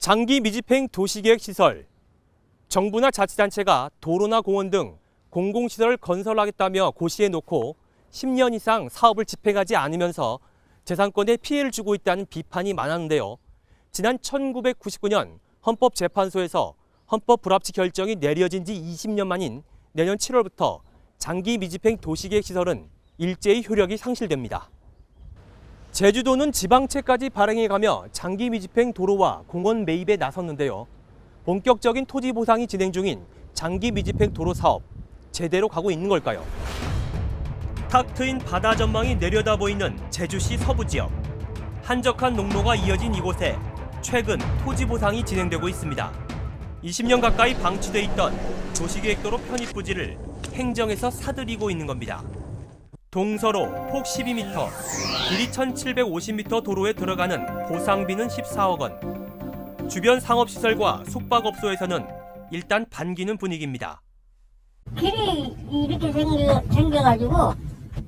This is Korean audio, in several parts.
장기 미집행 도시계획 시설. 정부나 자치단체가 도로나 공원 등 공공시설을 건설하겠다며 고시해 놓고 10년 이상 사업을 집행하지 않으면서 재산권에 피해를 주고 있다는 비판이 많았는데요. 지난 1999년 헌법재판소에서 헌법 불합치 결정이 내려진 지 20년 만인 내년 7월부터 장기 미집행 도시계획 시설은 일제히 효력이 상실됩니다. 제주도는 지방채까지 발행해 가며 장기 미집행 도로와 공원 매입에 나섰는데요. 본격적인 토지 보상이 진행 중인 장기 미집행 도로 사업 제대로 가고 있는 걸까요? 탁 트인 바다 전망이 내려다 보이는 제주시 서부 지역. 한적한 농로가 이어진 이곳에 최근 토지 보상이 진행되고 있습니다. 20년 가까이 방치돼 있던 도시계획도로 편입 부지를 행정에서 사들이고 있는 겁니다. 동서로 폭 12m, 길이 1,750m 도로에 들어가는 보상비는 14억 원. 주변 상업시설과 숙박업소에서는 일단 반기는 분위기입니다. 길이 이렇게 생겨, 생겨가지고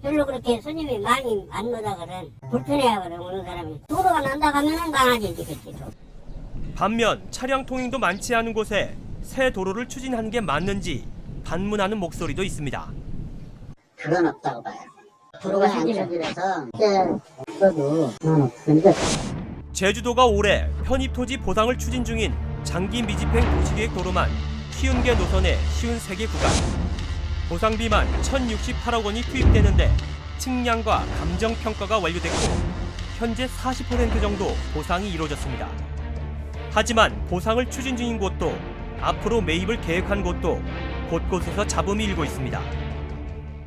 별로 그렇게 손님이 많이 안 오다 그래. 불편해요, 그래, 오는 사람이. 도로가 난다 가면은 많아지지, 그치. 또. 반면 차량 통행도 많지 않은 곳에 새 도로를 추진하는 게 맞는지 반문하는 목소리도 있습니다. 그건 없다고 봐요. 도로가 양쪽이라서 꽤 없어도 어, 근데 제주도가 올해 편입 토지 보상을 추진 중인 장기 미집행 도시계획 도로만 50개 노선에 53개 구간. 보상비만 1,068억 원이 투입되는데 측량과 감정 평가가 완료됐고 현재 40% 정도 보상이 이루어졌습니다. 하지만 보상을 추진 중인 곳도 앞으로 매입을 계획한 곳도 곳곳에서 잡음이 일고 있습니다.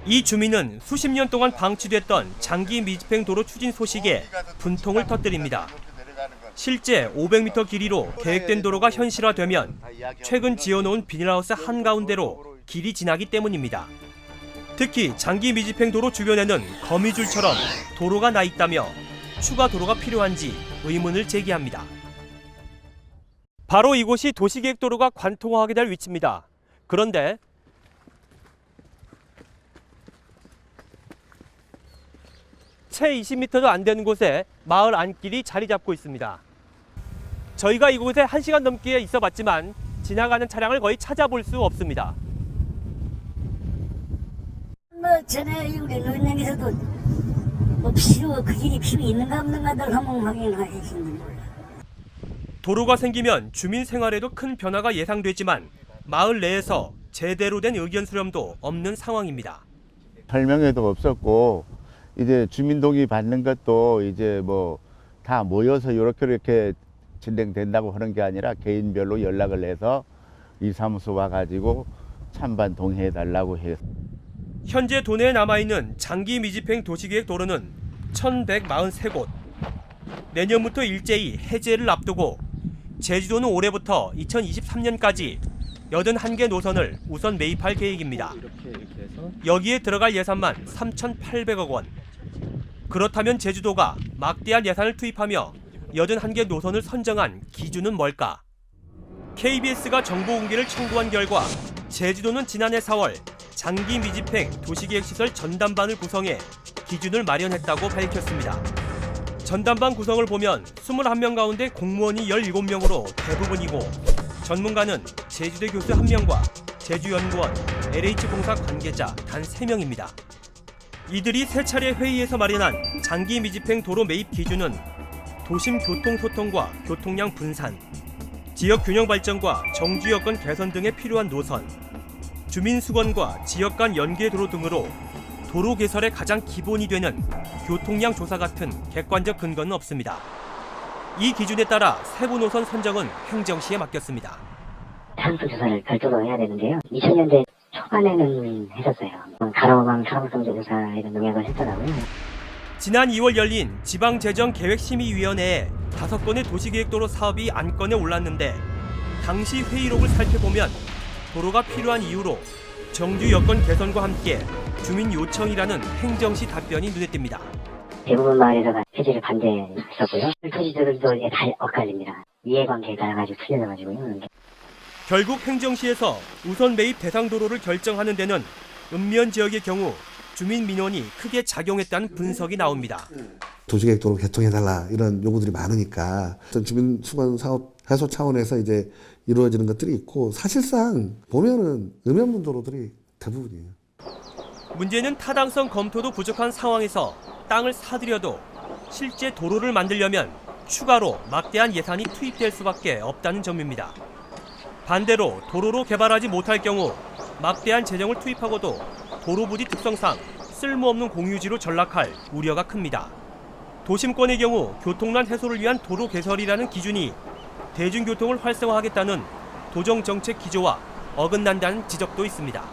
이 주민은 수십 년 동안 방치됐던 장기 미집행 도로 추진 소식에 분통을 터뜨립니다. 실제 500m 길이로 계획된 도로가 현실화되면 최근 지어놓은 비닐하우스 한가운데로 길이 지나기 때문입니다. 특히 장기 미집행 도로 주변에는 거미줄처럼 도로가 나 있다며 추가 도로가 필요한지 의문을 제기합니다. 바로 이곳이 도시계획도로가 관통하게 될 위치입니다. 그런데 채 20m도 안 되는 곳에 마을 안길이 자리 잡고 있습니다. 저희가 이곳에 1시간 넘게 있어 봤지만 지나가는 차량을 거의 찾아볼 수 없습니다. 뭐, 전에 우리 노인네에서도 뭐 필요, 그 길이 필요 있는가 없는가들 한번 확인하시는 몰라. 도로가 생기면 주민 생활에도 큰 변화가 예상되지만 마을 내에서 제대로 된 의견 수렴도 없는 상황입니다. 설명회도 없었고 이제 주민 동의 받는 것도 이제 뭐 다 모여서 이렇게 이렇게 진행된다고 하는 게 아니라 개인별로 연락을 해서 이 사무소 와 가지고 찬반 동의해 달라고 해요. 현재 도내에 남아있는 장기 미집행 도시계획 도로는 1143곳. 내년부터 일제히 해제를 앞두고 제주도는 올해부터 2023년까지 81개 노선을 우선 매입할 계획입니다. 여기에 들어갈 예산만 3,800억 원. 그렇다면 제주도가 막대한 예산을 투입하며 81개 노선을 선정한 기준은 뭘까? KBS가 정보 공개를 청구한 결과 제주도는 지난해 4월 장기 미집행 도시계획시설 전담반을 구성해 기준을 마련했다고 밝혔습니다. 전담반 구성을 보면 21명 가운데 공무원이 17명으로 대부분이고 전문가는 제주대 교수 1명과 제주연구원, LH공사 관계자 단 3명입니다. 이들이 세 차례 회의에서 마련한 장기 미집행 도로 매입 기준은 도심 교통 소통과 교통량 분산, 지역 균형 발전과 정주 여건 개선 등에 필요한 노선, 주민 수건과 지역 간 연계 도로 등으로 도로 개설의 가장 기본이 되는 교통량 조사 같은 객관적 근거는 없습니다. 이 기준에 따라 세부 노선 선정은 행정시에 맡겼습니다. 상품 조사를 별도로 해야 되는데요. 2000년대 초반에는 했었어요. 가로방 사업성 조사 이런 농약을 했더라고요. 지난 2월 열린 지방재정계획심의위원회에 다섯 건의 도시계획도로 사업이 안건에 올랐는데 당시 회의록을 살펴보면 도로가 필요한 이유로 정주 여건 개선과 함께 주민 요청이라는 행정시 답변이 눈에 띕니다. 대부분 마을에서가 해지를 반대했었고요. 토지들도 이제 다 엇갈립니다. 이해관계가 가지고 틀려져가지고요. 결국 행정시에서 우선 매입 대상 도로를 결정하는 데는 읍면 지역의 경우 주민 민원이 크게 작용했다는 분석이 나옵니다. 도시계획도로 개통해달라 이런 요구들이 많으니까 어떤 주민 수건 사업 해소 차원에서 이제 이루어지는 것들이 있고 사실상 보면은 음연문 도로들이 대부분이에요. 문제는 타당성 검토도 부족한 상황에서 땅을 사들여도 실제 도로를 만들려면 추가로 막대한 예산이 투입될 수밖에 없다는 점입니다. 반대로 도로로 개발하지 못할 경우 막대한 재정을 투입하고도 도로 부지 특성상 쓸모없는 공유지로 전락할 우려가 큽니다. 도심권의 경우 교통난 해소를 위한 도로 개설이라는 기준이 대중교통을 활성화하겠다는 도정 정책 기조와 어긋난다는 지적도 있습니다.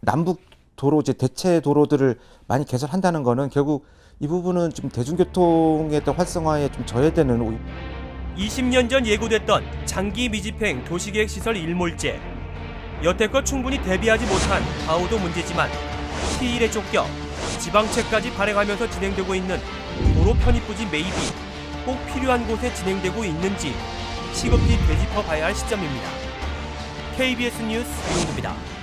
남북 도로 이제 대체 도로들을 많이 개설한다는 거는 결국 이 부분은 좀 대중교통의 활성화에 좀 저해되는 오- 20년 전 예고됐던 장기 미집행 도시계획 시설 일몰제. 여태껏 충분히 대비하지 못한 가오도 문제지만 피일에 쫓겨 지방채까지 발행하면서 진행되고 있는 도로 편입 부지 매입이 꼭 필요한 곳에 진행되고 있는지 시급히 되짚어 봐야 할 시점입니다. KBS 뉴스 유동구입니다.